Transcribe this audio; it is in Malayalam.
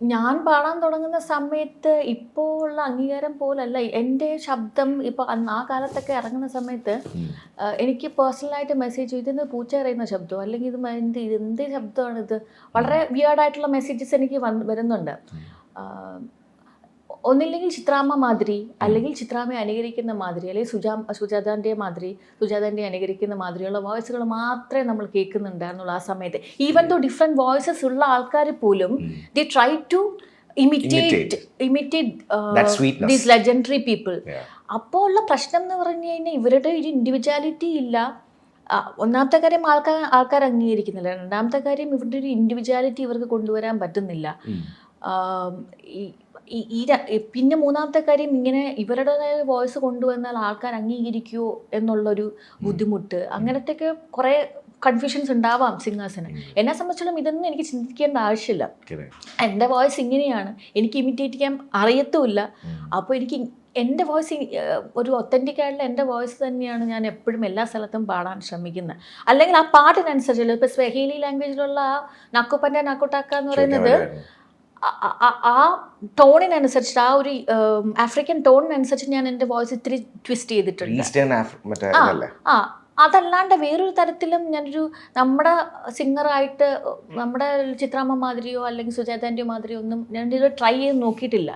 ഞാൻ പാടാൻ തുടങ്ങുന്ന സമയത്ത് ഇപ്പോൾ ഉള്ള അംഗീകാരം പോലല്ല. എന്റെ ശബ്ദം ഇപ്പോൾ ആ കാലത്തൊക്കെ ഇറങ്ങുന്ന സമയത്ത് എനിക്ക് പേഴ്സണലായിട്ട് മെസ്സേജ് ഇതിന് പൂച്ച അറിയുന്ന ശബ്ദം അല്ലെങ്കിൽ ഇത് എന്ത് ഇത് എന്ത് ശബ്ദമാണ് ഇത്? വളരെ വിയേർഡായിട്ടുള്ള മെസ്സേജസ് എനിക്ക് വന്ന് വരുന്നുണ്ട്. ഒന്നില്ലെങ്കിൽ ചിത്രാമ്മ മാതിരി അല്ലെങ്കിൽ ചിത്രാമ്മയെ അനുകരിക്കുന്ന മാതിരി അല്ലെങ്കിൽ സുജാ സുജാതാന്റെ മാതിരി സുജാതാന്റെ അനുകരിക്കുന്ന മാതിരിയുള്ള വോയിസുകൾ മാത്രമേ നമ്മൾ കേൾക്കുന്നുണ്ടായിരുന്നുള്ളൂ ആ സമയത്ത്. ഈവൻ ദോ ഡിഫറെന്റ് വോയിസസ് ഉള്ള ആൾക്കാർ പോലും the try to imitate imitate these legendary people. അപ്പോൾ ഉള്ള പ്രശ്നം എന്ന് പറഞ്ഞു കഴിഞ്ഞാൽ ഇവരുടെ ഒരു ഇൻഡിവിജ്വാലിറ്റി ഇല്ല. ഒന്നാമത്തെ കാര്യം ആൾക്കാർ ആൾക്കാർ അംഗീകരിക്കുന്നില്ല. രണ്ടാമത്തെ കാര്യം ഇവരുടെ ഒരു ഇൻഡിവിജ്വാലിറ്റി ഇവർക്ക് കൊണ്ടുവരാൻ പറ്റുന്നില്ല. ഈ- ഈ- പിന്നെ മൂന്നാമത്തെ കാര്യം ഇങ്ങനെ ഇവരുടേതായ വോയിസ് കൊണ്ടുവന്നാൽ ആൾക്കാർ അംഗീകരിക്കുമോ എന്നുള്ളൊരു ബുദ്ധിമുട്ട്. അങ്ങനത്തെയൊക്കെ കുറേ കൺഫ്യൂഷൻസ് ഉണ്ടാവാം സിംഗേഴ്സിന് എന്നെ സംബന്ധിച്ചിടത്തോളം ഇതൊന്നും എനിക്ക് ചിന്തിക്കേണ്ട ആവശ്യമില്ല. എന്റെ വോയിസ് ഇങ്ങനെയാണ്. എനിക്ക് ഇമിറ്റേറ്റ് ചെയ്യാൻ അറിയത്തുമില്ല. അപ്പോൾ എനിക്ക് എന്റെ വോയിസ് ഒരു ഒത്തന്റിക് ആയിട്ടുള്ള എന്റെ വോയിസ് തന്നെയാണ് ഞാൻ എപ്പോഴും എല്ലാ സ്ഥലത്തും പാടാൻ ശ്രമിക്കുന്നത്. അല്ലെങ്കിൽ ആ പാട്ടിനനുസരിച്ചുള്ള ഇപ്പോൾ സ്വഹേലി ലാംഗ്വേജിലുള്ള ആ നക്കുപ്പന്റെ നക്കുട്ടാക്ക എന്ന് പറയുന്നത് ആ- ടോണിനനുസരിച്ചിട്ട് ആ ഒരു ആഫ്രിക്കൻ ടോണിനനുസരിച്ച് ഞാൻ എന്റെ വോയിസ് ഇത്തിരി ട്വിസ്റ്റ് ചെയ്തിട്ടുണ്ട്. ആ അതല്ലാണ്ട് വേറൊരു തരത്തിലും ഞാനൊരു നമ്മുടെ സിംഗറായിട്ട് നമ്മുടെ ചിത്രാമ്മ മാതിരിയോ അല്ലെങ്കിൽ സുജാതാന്റെ മാതിരിയോ ഒന്നും ഞാൻ ഇത് ട്രൈ ചെയ്ത് നോക്കിയിട്ടില്ല.